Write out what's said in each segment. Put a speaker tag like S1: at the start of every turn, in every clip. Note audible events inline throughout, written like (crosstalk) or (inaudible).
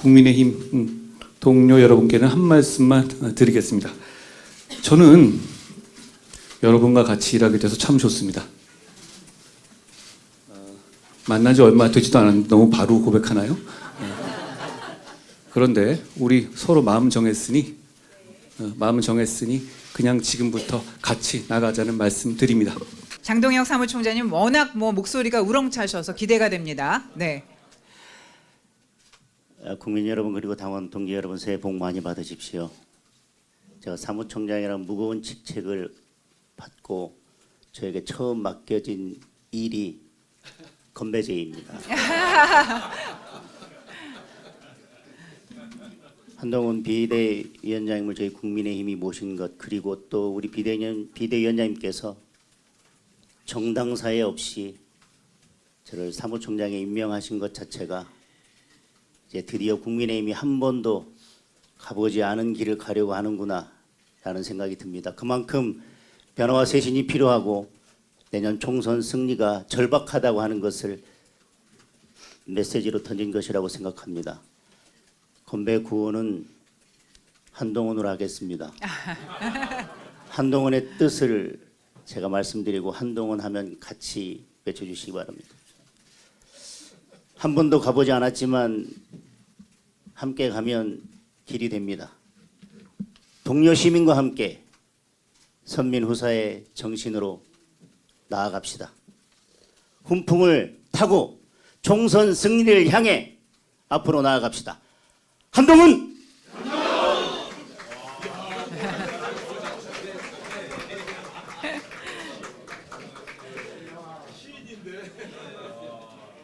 S1: 국민의힘 음, 동료 여러분께는 한 말씀만 드리겠습니다. 저는 여러분과 같이 일하게 돼서 참 좋습니다. 어, 만난 지 얼마 되지도 않았는데 너무 바로 고백하나요? 어. 그런데 우리 서로 마음 정했으니 어, 마음 정했으니 그냥 지금부터 같이 나가자는 말씀 드립니다.
S2: 장동혁 사무총장님 워낙 뭐 목소리가 우렁차셔서 기대가 됩니다. 네.
S3: 어, 국민 여러분 그리고 당원 동지 여러분 새해 복 많이 받으십시오. 제가 사무총장이라는 무거운 직책을 받고 저에게 처음 맡겨진 일이 건배제입니다. (laughs) 한동훈 비대위원장님을 저희 국민의힘이 모신 것 그리고 또 우리 비대위원, 비대위원장님께서 정당사에 없이 저를 사무총장에 임명하신 것 자체가 이제 드디어 국민의힘이 한 번도 가보지 않은 길을 가려고 하는구나 라는 생각이 듭니다. 그만큼 변화와 쇄신이 필요하고 내년 총선 승리가 절박하다고 하는 것을 메시지로 던진 것이라고 생각합니다. 건배 구호는 한동훈으로 하겠습니다. (laughs) 한동훈의 뜻을 제가 말씀드리고 한동훈 하면 같이 외쳐주시기 바랍니다. 한 번도 가보지 않았지만 함께 가면 길이 됩니다. 동료 시민과 함께 선민 후사의 정신으로 나아갑시다. 훈풍을 타고 총선 승리를 향해 앞으로 나아갑시다. 한동훈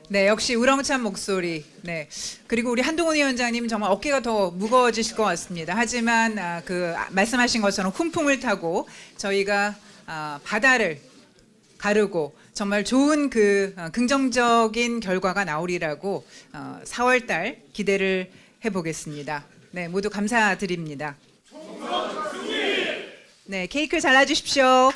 S2: 네, 역시 우렁찬 목소리. 네. 그리고 우리 한동훈 위원장님 정말 어깨가 더 무거워지실 것 같습니다. 하지만 아, 그 아, 말씀하신 것처럼 훈풍을 타고 저희가 아, 바다를 가르고 정말 좋은 그 어, 긍정적인 결과가 나오리라고 어, 4월 달 기대를 해 보겠습니다. 네, 모두 감사드립니다. 네, 케이크 잘라 주십시오.